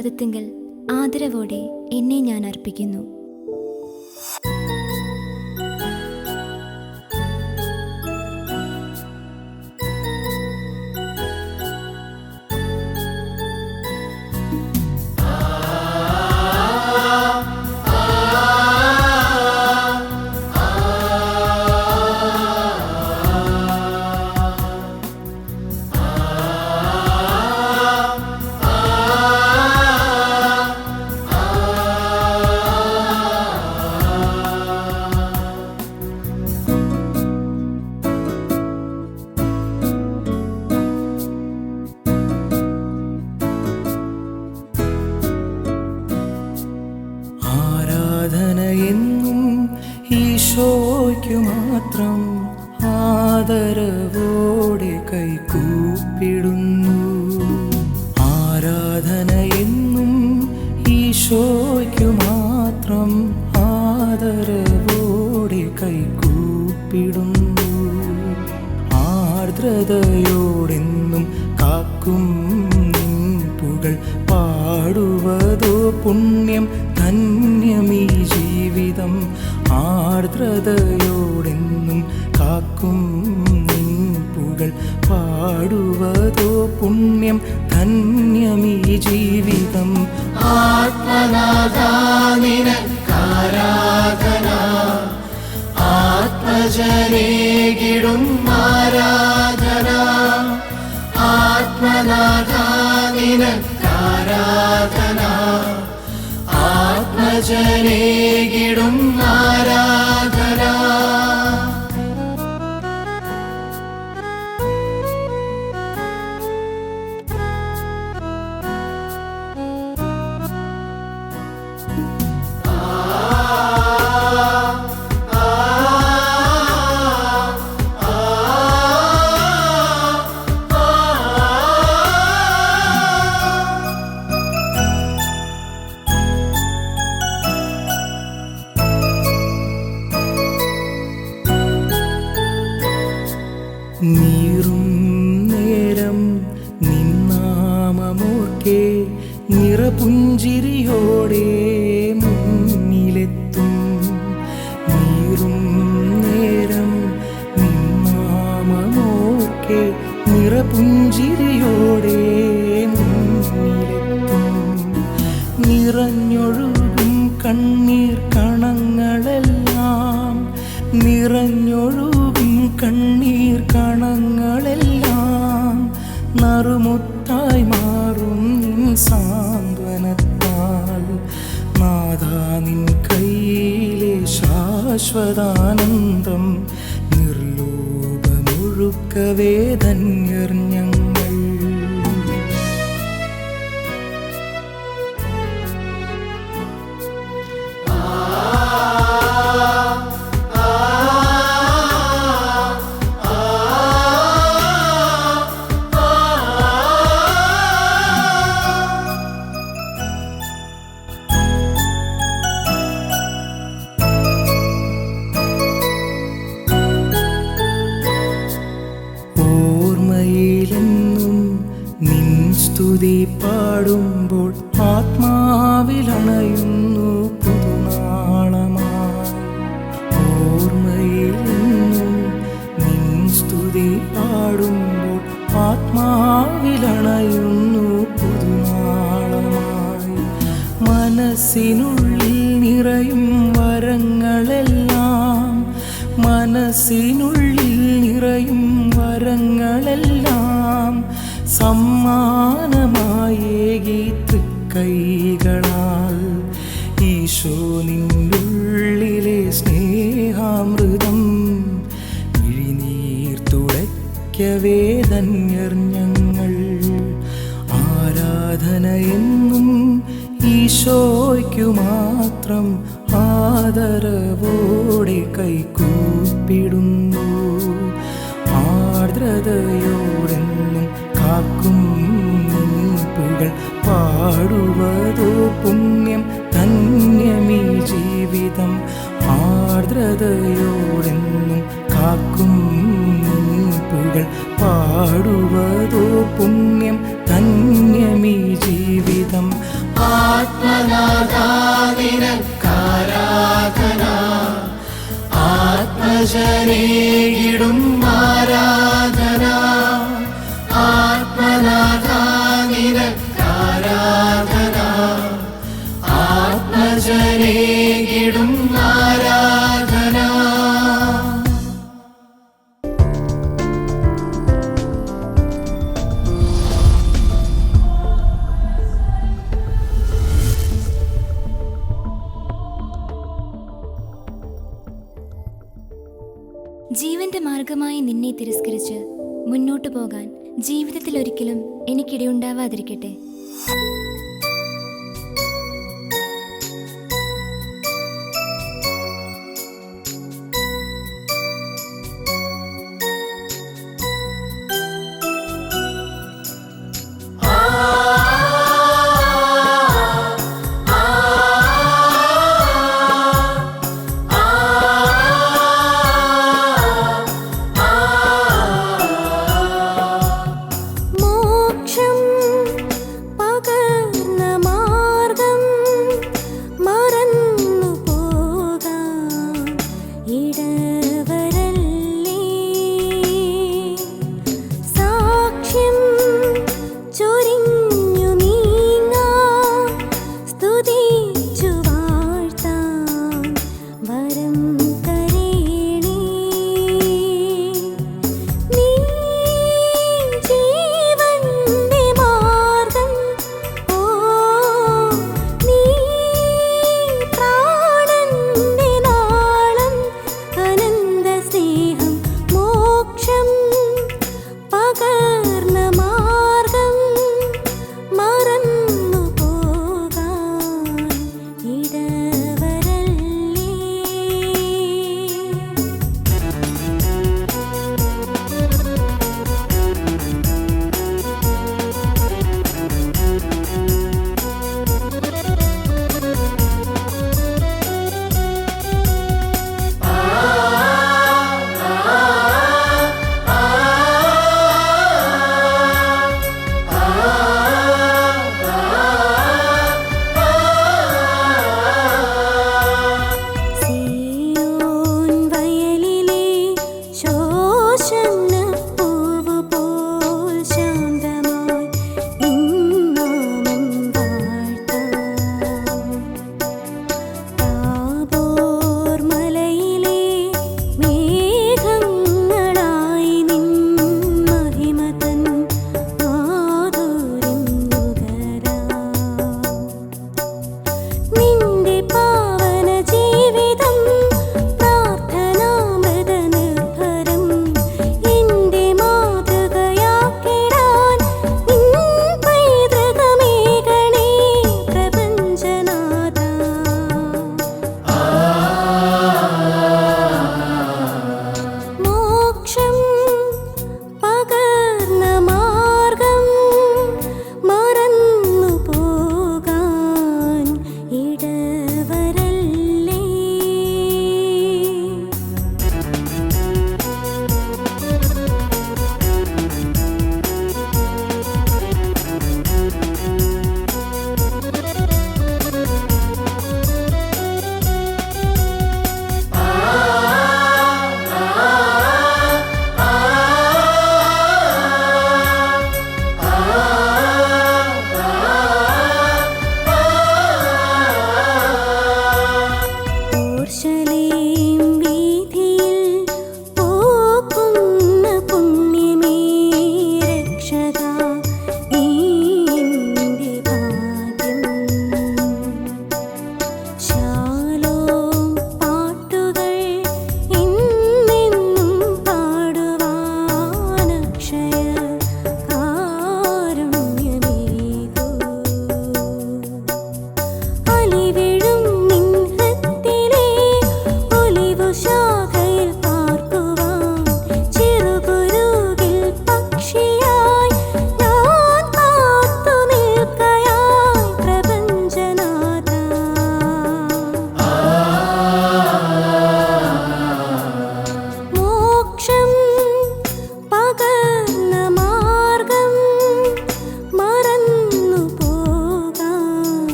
തൃപ്പാദത്തിങ്കൽ ആദരവോടെ എന്നെ ഞാൻ അർപ്പിക്കുന്നു. ആർദ്രതയോടെന്നും കാക്കും നിൻ പുകൾ പാടുവതോ പുണ്യം ധന്യമീ ജീവിതം. ആർദ്രതയോടെന്നും കാക്കും നിൻ പുകൾ പാടുവതോ പുണ്യം ധന്യമീ ജീവിതം. ആത്മനാഥാനിനാരാധന ആത്മജനേകിടും ആരാധന. ആത്മനാഥാനിനാരാധന ആത്മജനേകിടും മുന്നിലെത്തും. നിറഞ്ഞൊഴുകും കണ്ണീർ കണങ്ങളെല്ലാം. നിറഞ്ഞൊഴുകും കണ്ണീർ കണങ്ങളെല്ലാം. നറുമുത്തായി മാറും സാന്ത്വനത്താൽ. നാഥാ നിൻ കയ്യിലെ ശാശ്വതാനന്ദം ധന്യർ ഞങ്ങൾ തൃക്കൈകളാൽ ഈശോ നിന്നുള്ളിലെ സ്നേഹാമൃതം ഇഴിനീർ തുടയ്ക്കവേ ധന്യർ ഞങ്ങൾ. ആരാധന എന്നും ഈശോയ്ക്കു മാത്രം ആദരവോടെ കൈകൂപ്പിടുന്നു ആർദ്രതയോടെന്നും ജാഗ്രതയോടെന്നും കാക്കും പുകൾ പാടുവതോ പുണ്യം ധന്യമീ ജീവിതം. ആത്മനാഥാവിനാരാധന ആത്മശരീടും എനിക്കിടയുണ്ടാവാതിരിക്കട്ടെ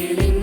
feeling